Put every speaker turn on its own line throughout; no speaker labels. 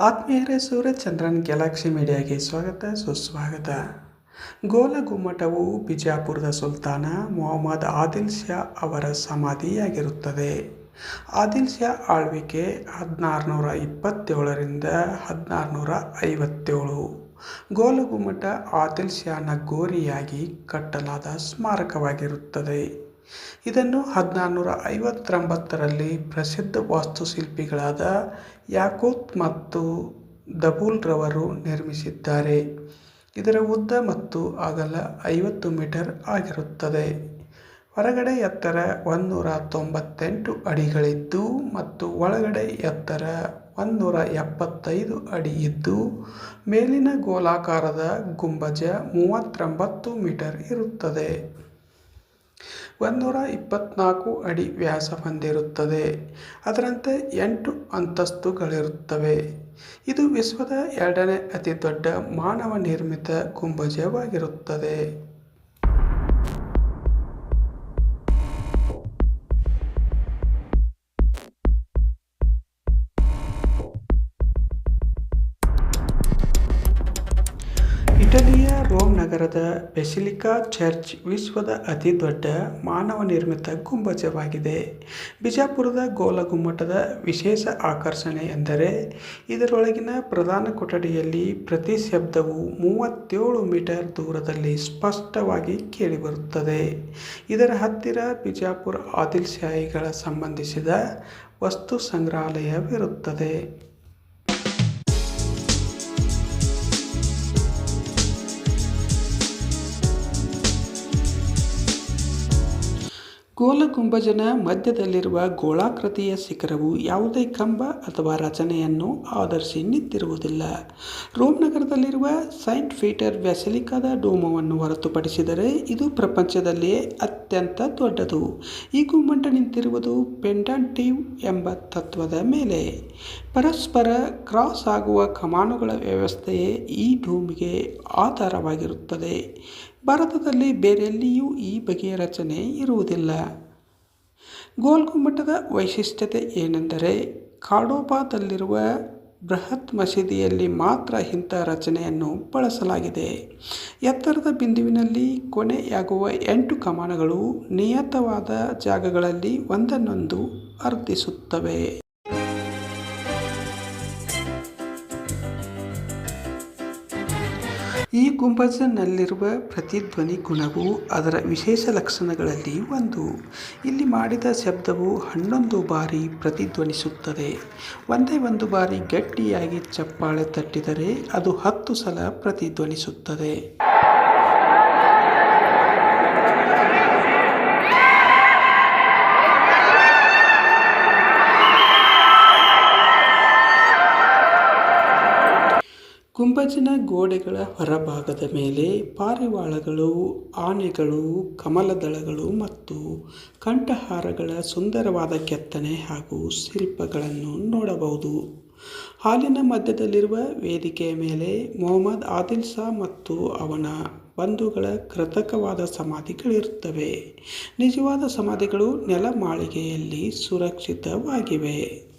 ಆತ್ಮೀಯರೇ ಸೂರ್ಯಚಂದ್ರನ್ ಗ್ಯಾಲಕ್ಸಿ ಮೀಡಿಯಾಗೆ ಸ್ವಾಗತ ಸುಸ್ವಾಗತ ಗೋಲಗುಮ್ಮಟವು ಬಿಜಾಪುರದ ಸುಲ್ತಾನ ಮೊಹಮ್ಮದ್ ಆದಿಲ್ ಶಾ ಅವರ ಸಮಾಧಿಯಾಗಿರುತ್ತದೆ. ಆದಿಲ್ ಶಾ ಆಳ್ವಿಕೆ ಹದಿನಾರುನೂರ ಇಪ್ಪತ್ತೇಳರಿಂದ ಹದಿನಾರುನೂರ ಐವತ್ತೇಳು ಗೋಲಗುಮ್ಮಟ ಆದಿಲ್ ಶಾನ ಗೋರಿಯಾಗಿ ಕಟ್ಟಲಾದ ಸ್ಮಾರಕವಾಗಿರುತ್ತದೆ. ಇದನ್ನು ಹದಿನಾರುನೂರ ಐವತ್ತೊಂಬತ್ತರಲ್ಲಿ ಪ್ರಸಿದ್ಧ ವಾಸ್ತುಶಿಲ್ಪಿಗಳಾದ ಯಾಕೂತ್ ಮತ್ತು ದಬೂಲ್ರವರು ನಿರ್ಮಿಸಿದ್ದಾರೆ. ಇದರ ಉದ್ದ ಮತ್ತು ಅಗಲ ಐವತ್ತು ಮೀಟರ್ ಆಗಿರುತ್ತದೆ. ಹೊರಗಡೆ ಎತ್ತರ ಒಂದುನೂರ ತೊಂಬತ್ತೆಂಟು ಅಡಿಗಳಿದ್ದು ಮತ್ತು ಒಳಗಡೆ ಎತ್ತರ ಒಂದುನೂರ ಎಪ್ಪತ್ತೈದು ಅಡಿ ಇದ್ದು, ಮೇಲಿನ ಗೋಲಾಕಾರದ ಗುಂಬಜ ಮೂವತ್ತೊಂಬತ್ತು ಮೀಟರ್ ಇರುತ್ತದೆ. ಒಂದುನೂರ ಇಪ್ಪತ್ತ್ನಾಲ್ಕು ಅಡಿ ವ್ಯಾಸ ಹೊಂದಿರುತ್ತದೆ. ಅದರಂತೆ ಎಂಟು ಅಂತಸ್ತುಗಳಿರುತ್ತವೆ. ಇದು ವಿಶ್ವದ ಎರಡನೇ ಅತಿ ದೊಡ್ಡ ಮಾನವ ನಿರ್ಮಿತ ಗುಂಬಜವಾಗಿರುತ್ತದೆ. ಇಟಲಿಯ ರೋಮ್ ನಗರದ ಬೆಸಿಲಿಕಾ ಚರ್ಚ್ ವಿಶ್ವದ ಅತಿ ದೊಡ್ಡ ಮಾನವ ನಿರ್ಮಿತ ಗುಂಬಜವಾಗಿದೆ. ಬಿಜಾಪುರದ ಗೋಲಗುಮ್ಮಟದ ವಿಶೇಷ ಆಕರ್ಷಣೆ ಎಂದರೆ, ಇದರೊಳಗಿನ ಪ್ರಧಾನ ಕೊಠಡಿಯಲ್ಲಿ ಪ್ರತಿ ಶಬ್ದವು ಮೂವತ್ತೇಳು ಮೀಟರ್ ದೂರದಲ್ಲಿ ಸ್ಪಷ್ಟವಾಗಿ ಕೇಳಿಬರುತ್ತದೆ. ಇದರ ಹತ್ತಿರ ಬಿಜಾಪುರ ಆದಿಲ್ ಶಾಹಿಗಳ ಸಂಬಂಧಿಸಿದ ವಸ್ತು ಸಂಗ್ರಹಾಲಯವಿರುತ್ತದೆ. ಗೋಲಗುಂಬಜನ ಮಧ್ಯದಲ್ಲಿರುವ ಗೋಳಾಕೃತಿಯ ಶಿಖರವು ಯಾವುದೇ ಕಂಬ ಅಥವಾ ರಚನೆಯನ್ನು ಆಧರಿಸಿ ನಿಂತಿರುವುದಿಲ್ಲ. ರೋಮ್ ನಗರದಲ್ಲಿರುವ ಸೈಂಟ್ ಪೀಟರ್ ವ್ಯಾಸಲಿಕಾದ ಡೋಮವನ್ನು ಹೊರತುಪಡಿಸಿದರೆ ಇದು ಪ್ರಪಂಚದಲ್ಲಿಯೇ ಅತ್ಯಂತ ದೊಡ್ಡದು. ಈ ಗುಮ್ಮಟ ನಿಂತಿರುವುದು ಪೆಂಡಾಂಟಿವ್ ಎಂಬ ತತ್ವದ ಮೇಲೆ. ಪರಸ್ಪರ ಕ್ರಾಸ್ ಆಗುವ ಕಮಾನುಗಳ ವ್ಯವಸ್ಥೆಯೇ ಈ ಭೂಮಿಗೆ ಆಧಾರವಾಗಿರುತ್ತದೆ. ಭಾರತದಲ್ಲಿ ಬೇರೆಲ್ಲಿಯೂ ಈ ಬಗೆಯ ರಚನೆ ಇರುವುದಿಲ್ಲ. ಗೋಲ್ಗುಮ್ಮಟದ ವೈಶಿಷ್ಟ್ಯತೆ ಏನೆಂದರೆ ಕಾಡೋಬಾದಲ್ಲಿರುವ ಬೃಹತ್ ಮಸೀದಿಯಲ್ಲಿ ಮಾತ್ರ ಇಂಥ ರಚನೆಯನ್ನು ಬಳಸಲಾಗಿದೆ. ಎತ್ತರದ ಬಿಂದುವಿನಲ್ಲಿ ಕೊನೆಯಾಗುವ ಎಂಟು ಕಮಾನುಗಳು ನಿಯತವಾದ ಜಾಗಗಳಲ್ಲಿ ಒಂದನ್ನೊಂದು ಅರ್ಧಿಸುತ್ತವೆ. ಗುಂಬಜನಲ್ಲಿರುವ ಪ್ರತಿಧ್ವನಿ ಗುಣವು ಅದರ ವಿಶೇಷ ಲಕ್ಷಣಗಳಲ್ಲಿ ಒಂದು. ಇಲ್ಲಿ ಮಾಡಿದ ಶಬ್ದವು ಹನ್ನೊಂದು ಬಾರಿ ಪ್ರತಿಧ್ವನಿಸುತ್ತದೆ. ಒಂದೇ ಒಂದು ಬಾರಿ ಗಟ್ಟಿಯಾಗಿ ಚಪ್ಪಾಳೆ ತಟ್ಟಿದರೆ ಅದು ಹತ್ತು ಸಲ ಪ್ರತಿಧ್ವನಿಸುತ್ತದೆ. ಗುಂಬಜಿನ ಗೋಡೆಗಳ ಹೊರಭಾಗದ ಮೇಲೆ ಪಾರಿವಾಳಗಳು, ಆನೆಗಳು, ಕಮಲದಳಗಳು ಮತ್ತು ಕಂಠಹಾರಗಳ ಸುಂದರವಾದ ಕೆತ್ತನೆ ಹಾಗೂ ಶಿಲ್ಪಗಳನ್ನು ನೋಡಬಹುದು. ಹಾಲಿನ ಮಧ್ಯದಲ್ಲಿರುವ ವೇದಿಕೆಯ ಮೇಲೆ ಮೊಹಮ್ಮದ್ ಆದಿಲ್ ಶಾ ಮತ್ತು ಅವನ ಬಂಧುಗಳ ಕೃತಕವಾದ ಸಮಾಧಿಗಳಿರುತ್ತವೆ. ನಿಜವಾದ ಸಮಾಧಿಗಳು ನೆಲಮಾಳಿಗೆಯಲ್ಲಿ ಸುರಕ್ಷಿತವಾಗಿವೆ.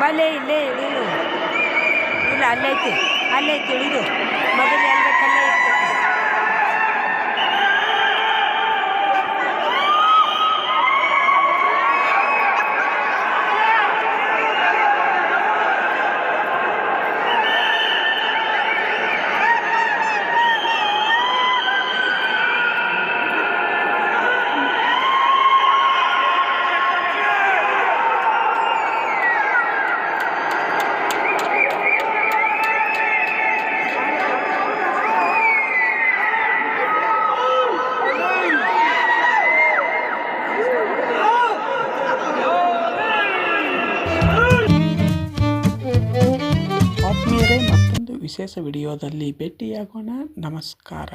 ಬಲೆ ಇಲ್ಲೇ ಇಳಿದು ಇಲ್ಲ ಅಲ್ಲೇ ಐತಿ ಅಲ್ಲೇ ಐತಿ ಇಳಿದು ಮೊದಲು
ವಿಶೇಷ ವಿಡಿಯೋದಲ್ಲಿ ಭೇಟಿಯಾಗೋಣ. ನಮಸ್ಕಾರ.